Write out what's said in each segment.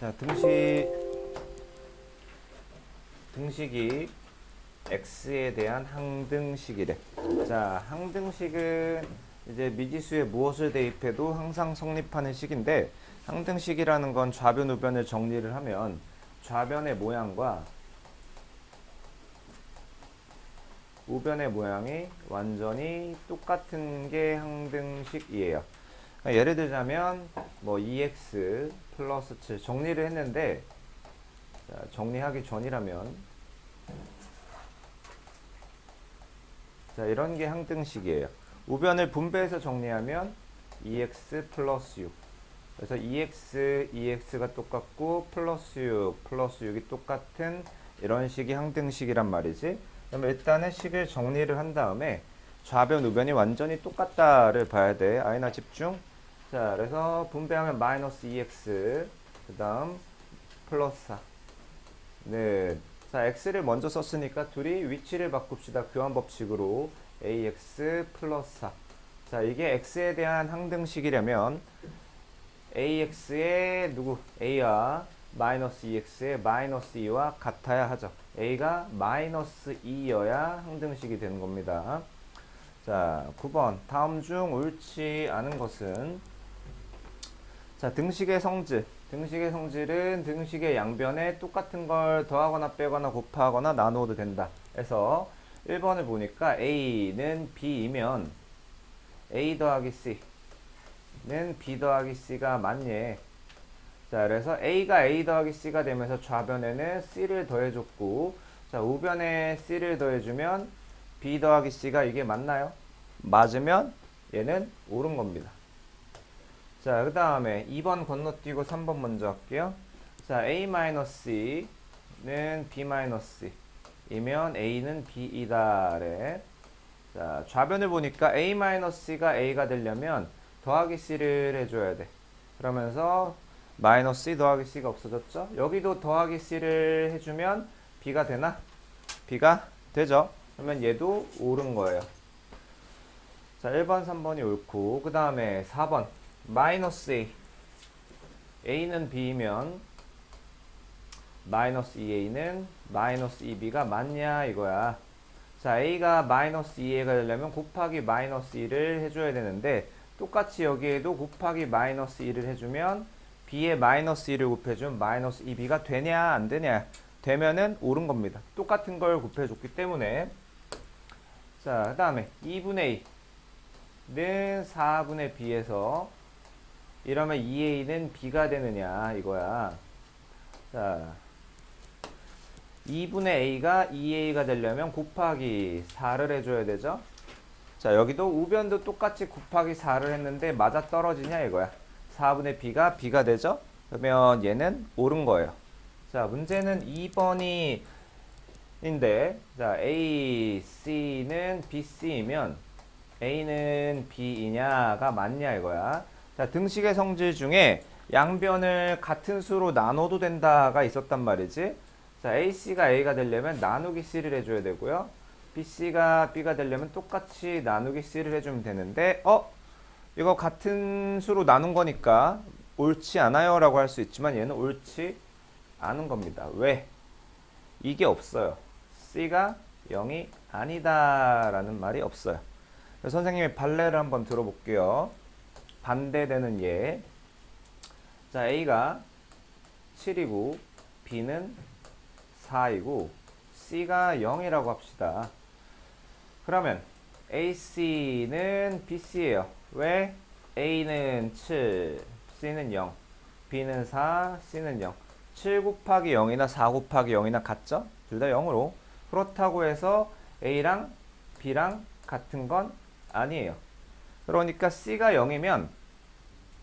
자, 등식 등식이 x에 대한 항등식이래. 자, 항등식은 이제 미지수에 무엇을 대입해도 항상 성립하는 식인데 항등식이라는 건 좌변 우변을 정리를 하면 좌변의 모양과 우변의 모양이 완전히 똑같은 게 항등식이에요. 그러니까 예를 들자면 뭐 2x 플러스 7 정리를 했는데 자, 정리하기 전이라면 자 이런 게 항등식이에요. 우변을 분배해서 정리하면 2x 플러스 6 그래서 2x, 2x가 똑같고 플러스 6, 플러스 6이 똑같은 이런 식이 항등식이란 말이지. 그러면 일단은 식을 정리를 한 다음에 좌변, 우변이 완전히 똑같다를 봐야 돼. 아이나 집중. 자, 그래서 분배하면 마이너스 2x, 그 다음 플러스 4. 네. 자, x를 먼저 썼으니까 둘이 위치를 바꿉시다. 교환 법칙으로 ax 플러스 4. 자, 이게 x에 대한 항등식이려면 ax의 누구? a와 마이너스 2x의 마이너스 2와 같아야 하죠. a가 마이너스 2여야 항등식이 되는 겁니다. 자, 9번. 다음 중 옳지 않은 것은 자, 등식의 성질. 등식의 성질은 등식의 양변에 똑같은 걸 더하거나 빼거나 곱하거나 나누어도 된다. 그래서 1번을 보니까 a는 b이면 a 더하기 c는 b 더하기 c가 맞예. 자, 그래서 a가 a 더하기 c가 되면서 좌변에는 c를 더해줬고, 자, 우변에 c를 더해주면 b 더하기 c가 이게 맞나요? 맞으면 얘는 옳은 겁니다. 자, 그 다음에 2번 건너뛰고 3번 먼저 할게요. 자, a-c는 b-c 이면 a는 b이다래. 자, 좌변을 보니까 a-c가 a가 되려면 더하기 c를 해줘야 돼. 그러면서 마이너스 c 더하기 c가 없어졌죠? 여기도 더하기 c를 해주면 b가 되나? b가 되죠? 그러면 얘도 옳은 거예요. 자, 1번, 3번이 옳고, 그 다음에 4번. 마이너스 a. a는 b이면 마이너스 2a는 마이너스 2b가 맞냐 이거야. 자, a가 마이너스 2a가 되려면 곱하기 마이너스 2를 해줘야 되는데 똑같이 여기에도 곱하기 마이너스 2를 해주면 b에 마이너스 2를 곱해주면 마이너스 2b가 되냐 안 되냐 되면은 옳은 겁니다. 똑같은 걸 곱해줬기 때문에 자, 그 다음에 2분의 2는 4분의 b에서 이러면 2a는 b가 되느냐 이거야. 자, 2분의 a가 2a가 되려면 곱하기 4를 해줘야 되죠. 자, 여기도 우변도 똑같이 곱하기 4를 했는데 맞아 떨어지냐 이거야. 4분의 b가 b가 되죠. 그러면 얘는 옳은 거예요. 자, 문제는 2번이 인데 자, A, C는 B, C이면 A는 B이냐가 맞냐 이거야. 자, 등식의 성질 중에 양변을 같은 수로 나눠도 된다가 있었단 말이지. 자, AC가 A가 되려면 나누기 C를 해줘야 되고요. BC가 B가 되려면 똑같이 나누기 C를 해주면 되는데, 어? 이거 같은 수로 나눈 거니까 옳지 않아요 라고 할 수 있지만 얘는 옳지 않은 겁니다. 왜? 이게 없어요. C가 0이 아니다 라는 말이 없어요. 선생님의 발레를 한번 들어볼게요. 반대되는 예. 자, A가 7이고 B는 4이고 C가 0이라고 합시다. 그러면 AC는 BC예요. 왜? A는 7, C는 0, B는 4, C는 0. 7 곱하기 0이나 4 곱하기 0이나 같죠? 둘 다 0으로. 그렇다고 해서 A랑 B랑 같은 건 아니에요. 그러니까 C가 0이면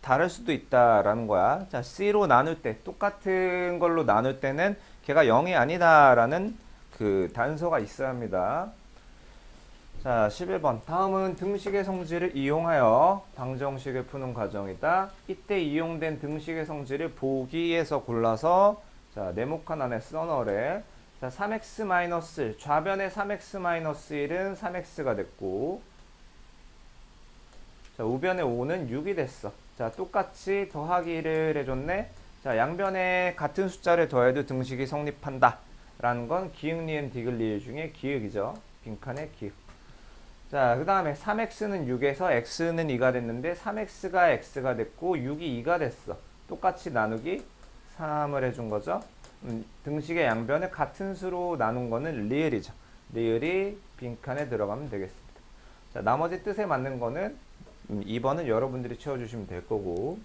다를 수도 있다라는 거야. 자, C로 나눌 때 똑같은 걸로 나눌 때는 걔가 0이 아니다라는 그 단서가 있어야 합니다. 자, 11번. 다음은 등식의 성질을 이용하여 방정식을 푸는 과정이다. 이때 이용된 등식의 성질을 보기에서 골라서 자, 네모칸 안에 써넣으래. 자, 3x-1 좌변의 3x-1은 3x가 됐고 자, 우변의 5는 6이 됐어. 자, 똑같이 더하기를 해줬네. 자, 양변에 같은 숫자를 더해도 등식이 성립한다. 라는 건 기역, 니은, 디귿, 리을 중에 기역이죠. 빈칸의 기역. 자, 그 다음에 3x는 6에서 x는 2가 됐는데 3x가 x가 됐고 6이 2가 됐어. 똑같이 나누기 3을 해준 거죠. 음, 등식의 양변을 같은 수로 나눈 거는 리을이죠. 리을이 빈칸에 들어가면 되겠습니다. 자, 나머지 뜻에 맞는 거는 음, 2번은 여러분들이 채워주시면 될 거고